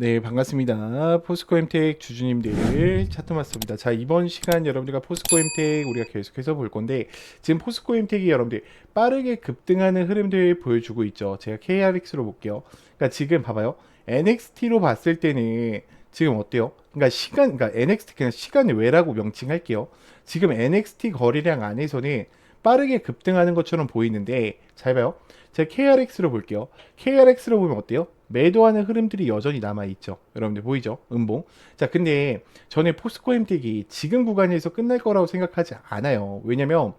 네, 반갑습니다. 포스코 엠텍 주주님들 차트마스입니다. 자, 이번 시간 여러분들과 포스코 엠텍 우리가 계속해서 볼 건데 지금 포스코 엠텍이 여러분들 빠르게 급등하는 흐름들 보여주고 있죠. 제가 KRX로 볼게요. 그러니까 지금 봐봐요. NXT로 봤을 때는 지금 어때요? 그러니까 시간, 그러니까 NXT 그냥 시간 외라고 명칭할게요. 지금 NXT 거래량 안에서는 빠르게 급등하는 것처럼 보이는데 잘 봐요. 제가 KRX로 볼게요. KRX로 보면 어때요? 매도하는 흐름들이 여전히 남아 있죠. 여러분들 보이죠? 음봉. 자, 근데 저는 포스코 햄텍이 지금 구간에서 끝날 거라고 생각하지 않아요. 왜냐면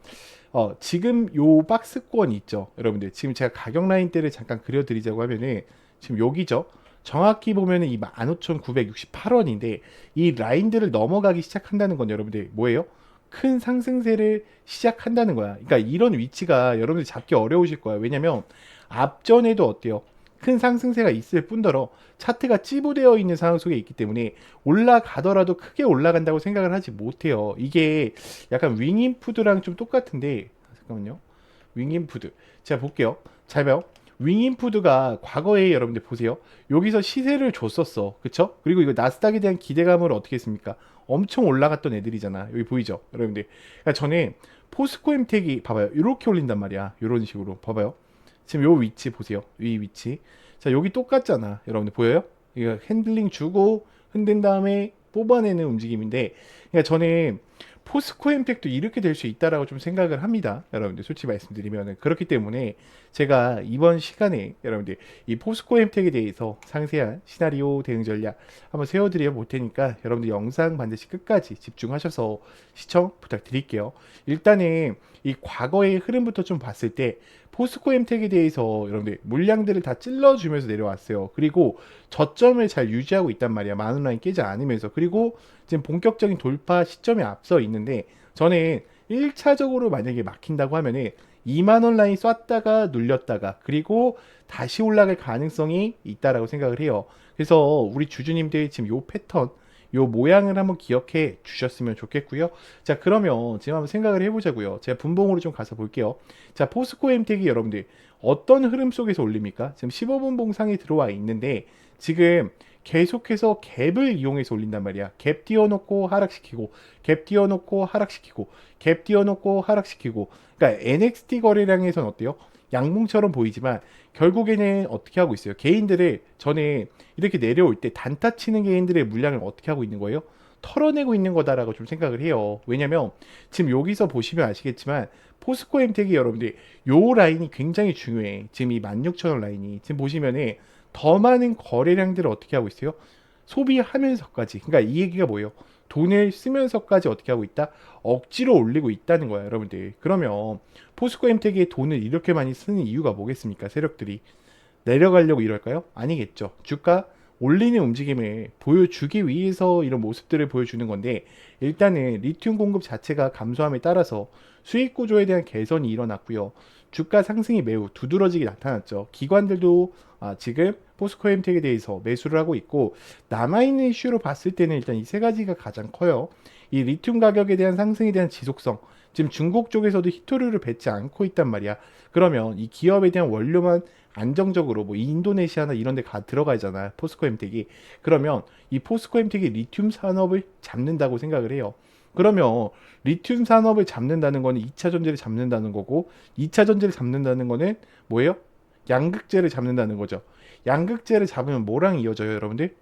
어, 지금 요 박스권 있죠. 여러분들 지금 제가 가격 라인대를 잠깐 그려드리자고 하면은 지금 여기죠. 정확히 보면은 이 15,968원인데 이 라인들을 넘어가기 시작한다는 건 여러분들 뭐예요? 큰 상승세를 시작한다는 거야. 그러니까 이런 위치가 여러분들 잡기 어려우실 거야. 왜냐면 앞전에도 어때요? 큰 상승세가 있을 뿐더러 차트가 찌부되어 있는 상황 속에 있기 때문에 올라가더라도 크게 올라간다고 생각을 하지 못해요. 이게 약간 윙인푸드랑 좀 똑같은데 잠깐만요. 윙인푸드. 제가 볼게요. 잘 봐요. 윙인푸드가 과거에 여러분들 보세요. 여기서 시세를 줬었어. 그쵸? 그리고 이거 나스닥에 대한 기대감을 어떻게 했습니까? 엄청 올라갔던 애들이잖아. 여기 보이죠? 여러분들. 그러니까 저는 포스코 엠텍이 봐봐요. 이렇게 올린단 말이야. 이런 식으로. 봐봐요. 지금 요 위치 보세요. 이 위치. 자, 여기 똑같잖아. 여러분들 보여요? 이거 핸들링 주고 흔든 다음에 뽑아내는 움직임인데, 그러니까 저는 포스코 엠텍도 이렇게 될 수 있다라고 좀 생각을 합니다. 여러분들 솔직히 말씀드리면 그렇기 때문에 제가 이번 시간에 여러분들 이 포스코 엠텍에 대해서 상세한 시나리오 대응 전략 한번 세워드려 볼 테니까 여러분들 영상 반드시 끝까지 집중하셔서 시청 부탁드릴게요. 일단은 이 과거의 흐름부터 좀 봤을 때 포스코 엠텍에 대해서 여러분들 물량들을 다 찔러주면서 내려왔어요. 그리고 저점을 잘 유지하고 있단 말이야. 만원 라인 깨지 않으면서. 그리고 지금 본격적인 돌파 시점에 앞서 있는데 저는 1차적으로 만약에 막힌다고 하면은 2만원 라인 쐈다가 눌렸다가 그리고 다시 올라갈 가능성이 있다라고 생각을 해요. 그래서 우리 주주님들 지금 요 패턴 요 모양을 한번 기억해 주셨으면 좋겠고요. 자, 그러면 지금 한번 생각을 해보자고요. 제가 분봉으로 좀 가서 볼게요. 자, 포스코 엠텍이 여러분들 어떤 흐름 속에서 올립니까? 지금 15분봉 상에 들어와 있는데 지금 계속해서 갭을 이용해서 올린단 말이야. 갭 띄워놓고 하락시키고, 갭 띄워놓고 하락시키고, 갭 띄워놓고 하락시키고. 그러니까 NXT 거래량에선 어때요? 양봉처럼 보이지만 결국에는 어떻게 하고 있어요? 개인들을 전에 이렇게 내려올 때 단타 치는 개인들의 물량을 어떻게 하고 있는 거예요? 털어내고 있는 거다라고 좀 생각을 해요. 왜냐면 지금 여기서 보시면 아시겠지만 포스코 엠텍이 여러분들 요 라인이 굉장히 중요해. 지금 이 16,000원 라인이 지금 보시면은 더 많은 거래량들을 어떻게 하고 있어요? 소비하면서까지. 그러니까 이 얘기가 뭐예요? 돈을 쓰면서까지 어떻게 하고 있다? 억지로 올리고 있다는 거야, 여러분들. 그러면 포스코 엠텍이 돈을 이렇게 많이 쓰는 이유가 뭐겠습니까? 세력들이 내려가려고 이럴까요? 아니겠죠. 주가 올리는 움직임을 보여주기 위해서 이런 모습들을 보여주는 건데 일단은 리튬 공급 자체가 감소함에 따라서 수익 구조에 대한 개선이 일어났고요. 주가 상승이 매우 두드러지게 나타났죠. 기관들도 아, 지금 포스코 엠텍에 대해서 매수를 하고 있고 남아있는 이슈로 봤을 때는 일단 이 세 가지가 가장 커요. 이 리튬 가격에 대한 상승에 대한 지속성 지금 중국 쪽에서도 히토류를 뱉지 않고 있단 말이야. 그러면 이 기업에 대한 원료만 안정적으로 뭐 인도네시아나 이런 데 가 들어가잖아. 포스코 엠텍이. 그러면 이 포스코 엠텍이 리튬 산업을 잡는다고 생각을 해요. 그러면 리튬 산업을 잡는다는 거는 2차 전지를 잡는다는 거고 2차 전지를 잡는다는 거는 뭐예요? 양극재를 잡는다는 거죠. 양극재를 잡으면 뭐랑 이어져요, 여러분들?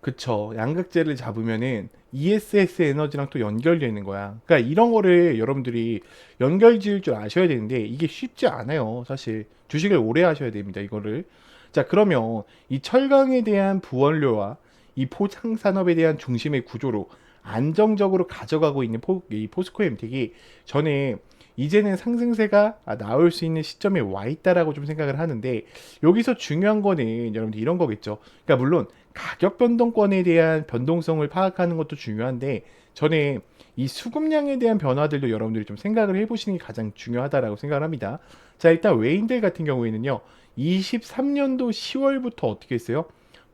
그쵸. 양극재를 잡으면은 ESS 에너지랑 또 연결되어 있는 거야. 그러니까 이런 거를 여러분들이 연결 지을 줄 아셔야 되는데 이게 쉽지 않아요. 사실 주식을 오래 하셔야 됩니다. 이거를. 자, 그러면 이 철강에 대한 부원료와 이 포장 산업에 대한 중심의 구조로 안정적으로 가져가고 있는 포, 이 포스코 엠텍이 전에 이제는 상승세가 아, 나올 수 있는 시점에 와 있다라고 좀 생각을 하는데 여기서 중요한 거는 여러분들 이런 거겠죠. 그러니까 물론 가격 변동권에 대한 변동성을 파악하는 것도 중요한데 전에 이 수급량에 대한 변화들도 여러분들이 좀 생각을 해보시는 게 가장 중요하다라고 생각을 합니다. 자 일단 외인들 같은 경우에는요 23년도 10월부터 어떻게 했어요?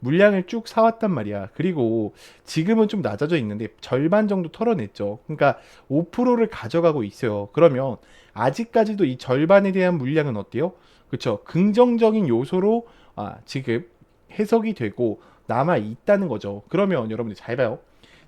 물량을 쭉 사왔단 말이야. 그리고 지금은 좀 낮아져 있는데 절반 정도 털어냈죠. 그러니까 5%를 가져가고 있어요. 그러면 아직까지도 이 절반에 대한 물량은 어때요? 그렇죠. 긍정적인 요소로 아, 지금 해석이 되고 남아 있다는 거죠. 그러면 여러분들 잘 봐요.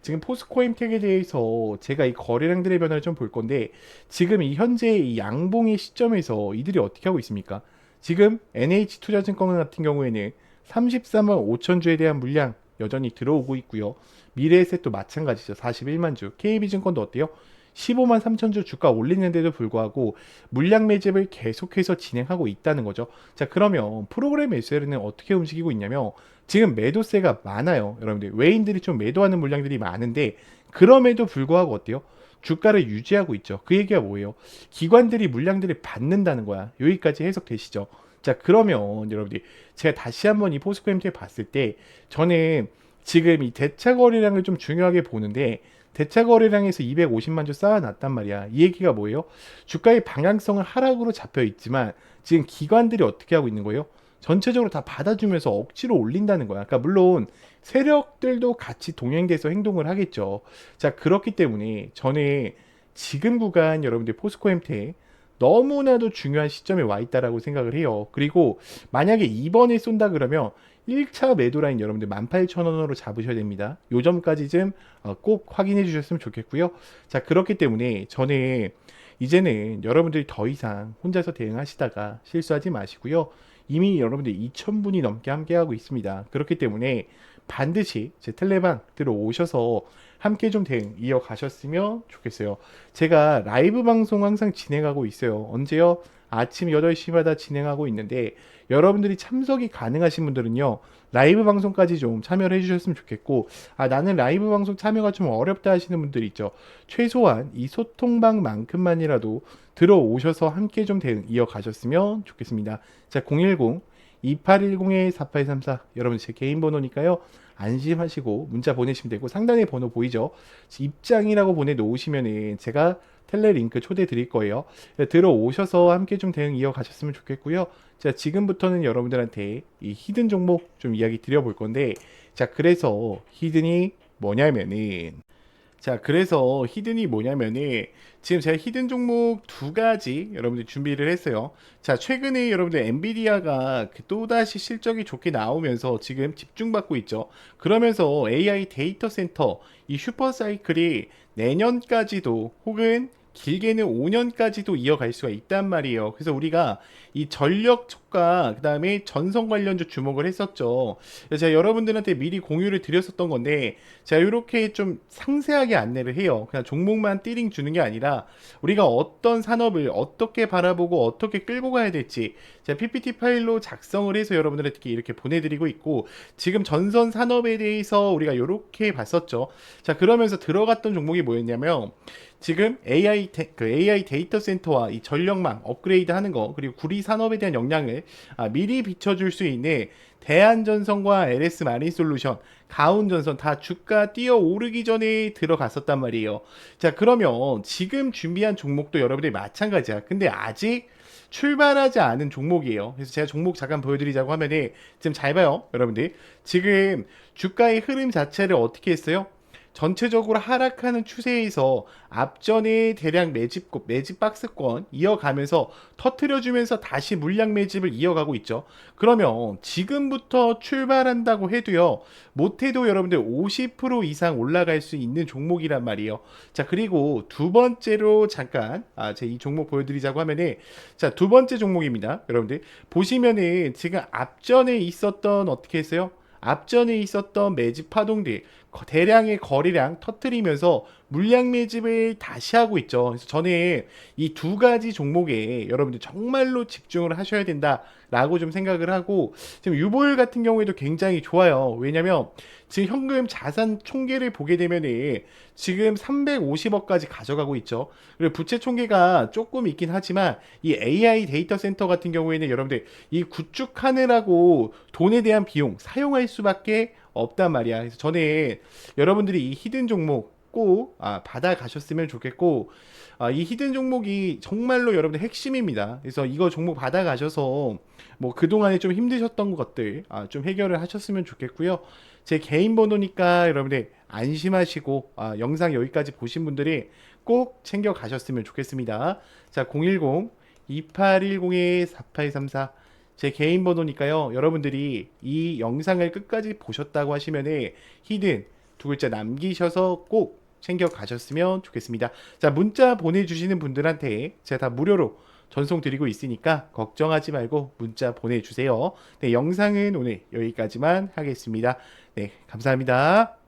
지금 포스코 엠텍에 대해서 제가 이 거래량들의 변화를 좀 볼 건데 지금 이 현재 이 양봉의 시점에서 이들이 어떻게 하고 있습니까? 지금 NH 투자증권 같은 경우에는 34만 5천 주에 대한 물량 여전히 들어오고 있고요. 미래에셋도 마찬가지죠. 41만 주. KB증권도 어때요? 15만 3천 주 주가 올리는데도 불구하고 물량 매집을 계속해서 진행하고 있다는 거죠. 자, 그러면 프로그램 SL은 어떻게 움직이고 있냐면 지금 매도세가 많아요. 여러분들 외인들이 좀 매도하는 물량들이 많은데 그럼에도 불구하고 어때요? 주가를 유지하고 있죠. 그 얘기가 뭐예요? 기관들이 물량들을 받는다는 거야. 여기까지 해석되시죠? 자, 그러면 여러분들이 제가 다시 한번 이 포스코 엠트에 봤을 때 저는 지금 이 대차 거래량을 좀 중요하게 보는데 대차 거래량에서 250만 주 쌓아놨단 말이야. 이 얘기가 뭐예요? 주가의 방향성은 하락으로 잡혀 있지만 지금 기관들이 어떻게 하고 있는 거예요? 전체적으로 다 받아주면서 억지로 올린다는 거야. 그러니까 물론 세력들도 같이 동행돼서 행동을 하겠죠. 자 그렇기 때문에 저는 지금 구간 여러분들 포스코 엠테 너무나도 중요한 시점에 와 있다라고 생각을 해요. 그리고 만약에 2번에 쏜다 그러면 1차 매도 라인 여러분들 18,000원으로 잡으셔야 됩니다. 요 점까지 좀꼭 확인해 주셨으면 좋겠고요. 자, 그렇기 때문에 저는 이제는 여러분들이 더 이상 혼자서 대응하시다가 실수하지 마시고요. 이미 여러분들 2,000분이 넘게 함께하고 있습니다. 그렇기 때문에 반드시 제 텔레방 들어오셔서 함께 좀 대응 이어가셨으면 좋겠어요. 제가 라이브 방송 항상 진행하고 있어요. 언제요? 아침 8시마다 진행하고 있는데 여러분들이 참석이 가능하신 분들은요. 라이브 방송까지 좀 참여를 해주셨으면 좋겠고 아 나는 라이브 방송 참여가 좀 어렵다 하시는 분들 있죠. 최소한 이 소통방만큼만이라도 들어오셔서 함께 좀 대응 이어가셨으면 좋겠습니다. 자010 2810-4834 여러분 제 개인 번호니까요. 안심하시고 문자 보내시면 되고 상단에 번호 보이죠? 입장이라고 보내놓으시면은 제가 텔레 링크 초대 드릴 거예요. 들어오셔서 함께 좀 대응 이어가셨으면 좋겠고요. 자 지금부터는 여러분들한테 이 히든 종목 좀 이야기 드려볼 건데 자 그래서 히든이 뭐냐면은 자, 그래서 히든이 뭐냐면은 지금 제가 히든 종목 두 가지 여러분들 준비를 했어요. 자, 최근에 여러분들 엔비디아가 그 또다시 실적이 좋게 나오면서 지금 집중받고 있죠. 그러면서 AI 데이터 센터 이 슈퍼 사이클이 내년까지도 혹은 길게는 5년까지도 이어갈 수가 있단 말이에요. 그래서 우리가 이 전력 촉과 그 다음에 전선 관련주 주목을 했었죠. 제가 여러분들한테 미리 공유를 드렸었던 건데 제가 이렇게 좀 상세하게 안내를 해요. 그냥 종목만 띠링 주는 게 아니라 우리가 어떤 산업을 어떻게 바라보고 어떻게 끌고 가야 될지 제가 PPT 파일로 작성을 해서 여러분들한테 이렇게 보내드리고 있고 지금 전선 산업에 대해서 우리가 이렇게 봤었죠. 자 그러면서 들어갔던 종목이 뭐였냐면 지금 AI 데, 그 AI 데이터 센터와 이 전력망 업그레이드 하는 거 그리고 구리 산업에 대한 역량을 아, 미리 비춰줄 수 있는 대한전선과 LS 마린 솔루션, 가온전선 다 주가 뛰어 오르기 전에 들어갔었단 말이에요. 자 그러면 지금 준비한 종목도 여러분들이 마찬가지야. 근데 아직 출발하지 않은 종목이에요. 그래서 제가 종목 잠깐 보여드리자고 하면은 지금 잘 봐요, 여러분들. 지금 주가의 흐름 자체를 어떻게 했어요? 전체적으로 하락하는 추세에서 앞전에 대량 매집 매집 박스권 이어가면서 터트려주면서 다시 물량 매집을 이어가고 있죠. 그러면 지금부터 출발한다고 해도요, 못해도 여러분들 50% 이상 올라갈 수 있는 종목이란 말이에요. 자 그리고 두 번째로 잠깐 아, 제 이 종목 보여드리자고 하면은 자두 번째 종목입니다. 여러분들 보시면은 지금 앞전에 있었던 어떻게 했어요? 앞전에 있었던 매집 파동들 대량의 거래량 터트리면서 물량 매집을 다시 하고 있죠. 그래서 저는 이 두 가지 종목에 여러분들 정말로 집중을 하셔야 된다라고 좀 생각을 하고 지금 유보율 같은 경우에도 굉장히 좋아요. 왜냐면 지금 현금 자산 총계를 보게 되면은 지금 350억까지 가져가고 있죠. 그리고 부채 총계가 조금 있긴 하지만 이 AI 데이터 센터 같은 경우에는 여러분들 이 구축하느라고 돈에 대한 비용 사용할 수밖에 없단 말이야. 그래서 저는 여러분들이 이 히든 종목 꼭 아, 받아가셨으면 좋겠고 아, 이 히든 종목이 정말로 여러분들 핵심입니다. 그래서 이거 종목 받아가셔서 뭐 그동안에 좀 힘드셨던 것들 아, 좀 해결을 하셨으면 좋겠고요. 제 개인 번호니까 여러분들 안심하시고 아, 영상 여기까지 보신 분들이 꼭 챙겨 가셨으면 좋겠습니다. 자, 010 2810-4834 제 개인 번호니까요. 여러분들이 이 영상을 끝까지 보셨다고 하시면은 히든 두 글자 남기셔서 꼭 챙겨 가셨으면 좋겠습니다. 자, 문자 보내주시는 분들한테 제가 다 무료로 전송 드리고 있으니까 걱정하지 말고 문자 보내주세요. 네, 영상은 오늘 여기까지만 하겠습니다. 네, 감사합니다.